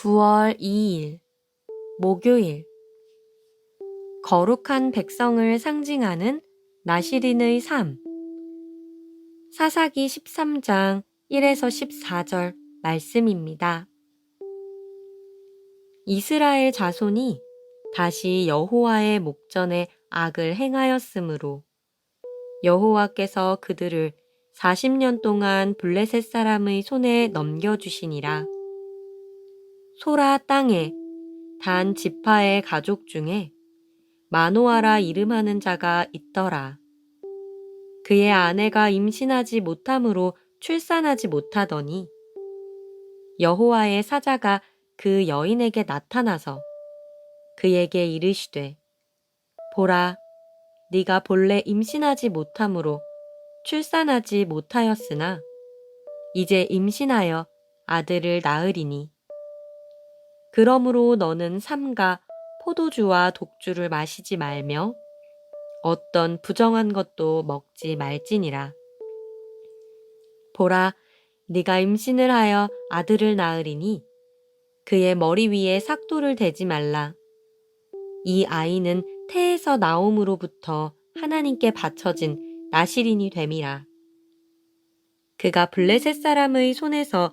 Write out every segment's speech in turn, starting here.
9월 2일 목요일 거룩한 백성을 상징하는 나시린의 삶 사사기 13장 1에서 14절 말씀입니다. 이스라엘 자손이 다시 여호와의 목전에 악을 행하였으므로 여호와께서 그들을 40년 동안 블레셋 사람의 손에 넘겨주시니라. 소라 땅에 단 지파의 가족 중에 마노아라 이름하는 자가 있더라. 그의 아내가 임신하지 못함으로 출산하지 못하더니 여호와의 사자가 그 여인에게 나타나서 그에게 이르시되 보라 네가 본래 임신하지 못함으로 출산하지 못하였으나 이제 임신하여 아들을 낳으리니 그러므로 너는 삼가 포도주와 독주를 마시지 말며 어떤 부정한 것도 먹지 말지니라. 보라, 네가 임신을 하여 아들을 낳으리니 그의 머리 위에 삭도를 대지 말라. 이 아이는 태에서 나옴으로부터 하나님께 바쳐진 나시린이 됨이라. 그가 블레셋 사람의 손에서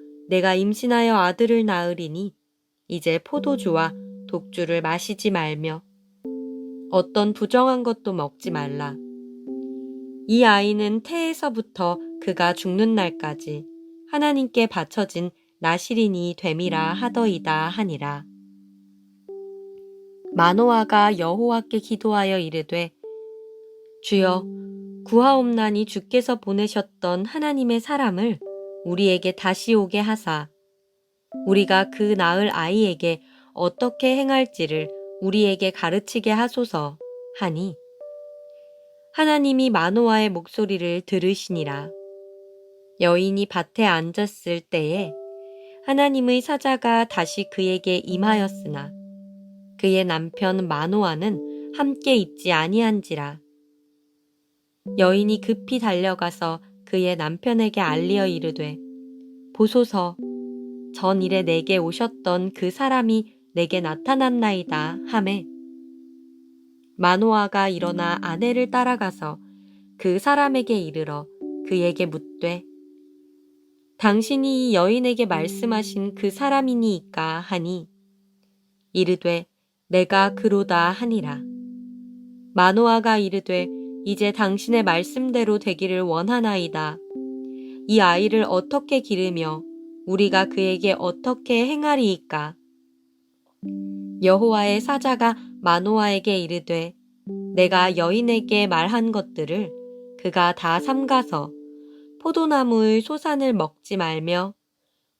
내가 임신하여 아들을 낳으리니 이제 포도주와 독주를 마시지 말며 어떤 부정한 것도 먹지 말라. 이 아이는 태에서부터 그가 죽는 날까지 하나님께 바쳐진 나시린이 됨이라 하더이다 하니라. 마노아가 여호와께 기도하여 이르되 주여 구하옵나니 주께서 보내셨던 하나님의 사람을 우리에게 다시 오게 하사 우리가 그 낳을 아이에게 어떻게 행할지를 우리에게 가르치게 하소서 하니 하나님이 마노아의 목소리를 들으시니라. 여인이 밭에 앉았을 때에 하나님의 사자가 다시 그에게 임하였으나 그의 남편 마노아는 함께 있지 아니한지라. 여인이 급히 달려가서 그의 남편에게 알리어 이르되 보소서. 전 일에 내게 오셨던 그 사람이 내게 나타났나이다 하매. 마노아가 일어나 아내를 따라가서 그 사람에게 이르러 그에게 묻되 당신이 이 여인에게 말씀하신 그 사람이니이까 하니? 이르되 내가 그로다 하니라. 마노아가 이르되 이제 당신의 말씀대로 되기를 원하나이다. 이 아이를 어떻게 기르며 우리가 그에게 어떻게 행하리이까? 여호와의 사자가 마노아에게 이르되 내가 여인에게 말한 것들을 그가 다 삼가서 포도나무의 소산을 먹지 말며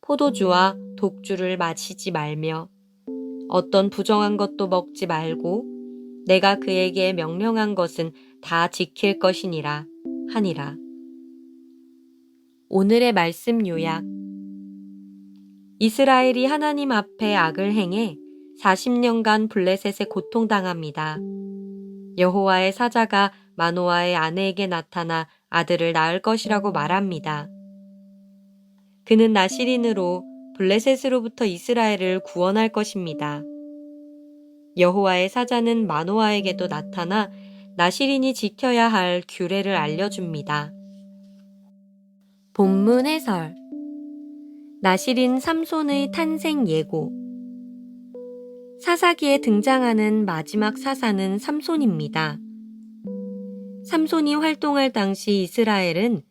포도주와 독주를 마시지 말며 어떤 부정한 것도 먹지 말고 내가 그에게 명령한 것은 다 지킬 것이니라 하니라. 오늘의 말씀 요약 이스라엘이 하나님 앞에 악을 행해 40년간 블레셋에 고통당합니다. 여호와의 사자가 마노아의 아내에게 나타나 아들을 낳을 것이라고 말합니다. 그는 나시린으로 블레셋으로부터 이스라엘을 구원할 것입니다. 여호와의 사자는 마노아에게도 나타나 나시린이 지켜야 할 규례를 알려줍니다. 본문 해설 나시린 삼손의 탄생 예고 사사기에 등장하는 마지막 사사는 삼손입니다. 삼손이 활동할 당시 이스라엘은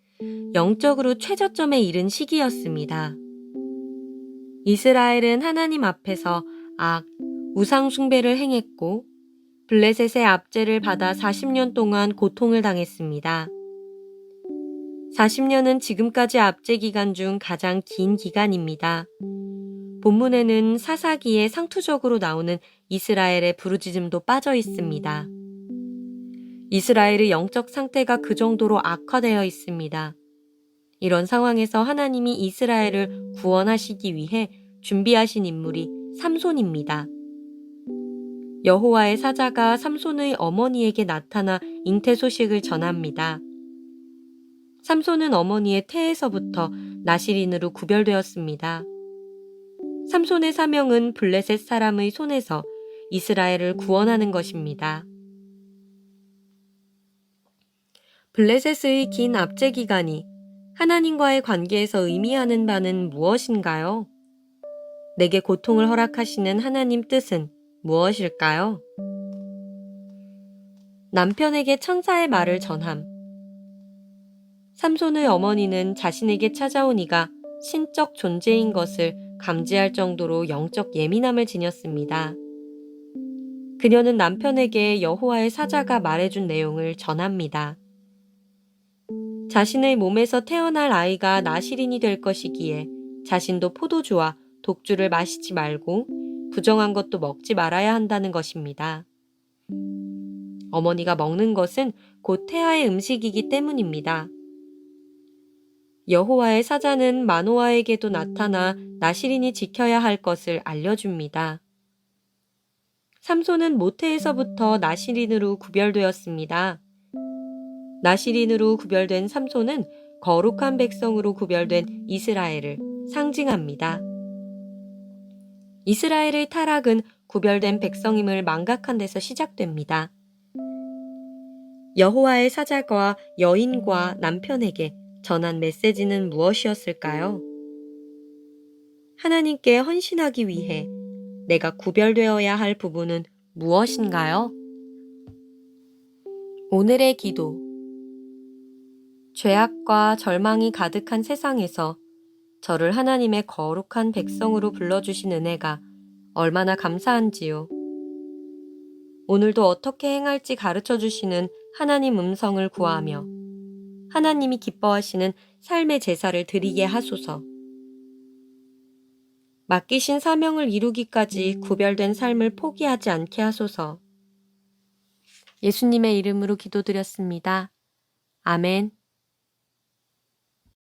영적으로 최저점에 이른 시기였습니다. 이스라엘은 하나님 앞에서 악, 우상숭배를 행했고 블레셋의 압제를 받아 40년 동안 고통을 당했습니다. 40년은 지금까지 압제 기간 중 가장 긴 기간입니다. 본문에는 사사기에 상투적으로 나오는 이스라엘의 부르짖음도 빠져 있습니다. 이스라엘의 영적 상태가 그 정도로 악화되어 있습니다. 이런 상황에서 하나님이 이스라엘을 구원하시기 위해 준비하신 인물이 삼손입니다. 여호와의 사자가 삼손의 어머니에게 나타나 잉태 소식을 전합니다. 삼손은 어머니의 태에서부터 나시린으로 구별되었습니다. 삼손의 사명은 블레셋 사람의 손에서 이스라엘을 구원하는 것입니다. 블레셋의 긴 압제 기간이 하나님과의 관계에서 의미하는 바는 무엇인가요? 내게 고통을 허락하시는 하나님 뜻은 무엇일까요? 남편에게 천사의 말을 전함. 삼손의 어머니는 자신에게 찾아온 이가 신적 존재인 것을 감지할 정도로 영적 예민함을 지녔습니다. 그녀는 남편에게 여호와의 사자가 말해준 내용을 전합니다. 자신의 몸에서 태어날 아이가 나시린이 될 것이기에 자신도 포도주와 독주를 마시지 말고 부정한 것도 먹지 말아야 한다는 것입니다. 어머니가 먹는 것은 곧 태아의 음식이기 때문입니다. 여호와의 사자는 마노아에게도 나타나 나시린이 지켜야 할 것을 알려줍니다. 삼손은 모태에서부터 나시린으로 구별되었습니다. 나시린으로 구별된 삼손은 거룩한 백성으로 구별된 이스라엘을 상징합니다. 이스라엘의 타락은 구별된 백성임을 망각한 데서 시작됩니다. 여호와의 사자가 여인과 남편에게 전한 메시지는 무엇이었을까요? 하나님께 헌신하기 위해 내가 구별되어야 할 부분은 무엇인가요? 오늘의 기도. 죄악과 절망이 가득한 세상에서 저를 하나님의 거룩한 백성으로 불러주신 은혜가 얼마나 감사한지요. 오늘도 어떻게 행할지 가르쳐 주시는 하나님 음성을 구하며 하나님이 기뻐하시는 삶의 제사를 드리게 하소서. 맡기신 사명을 이루기까지 구별된 삶을 포기하지 않게 하소서. 예수님의 이름으로 기도드렸습니다. 아멘.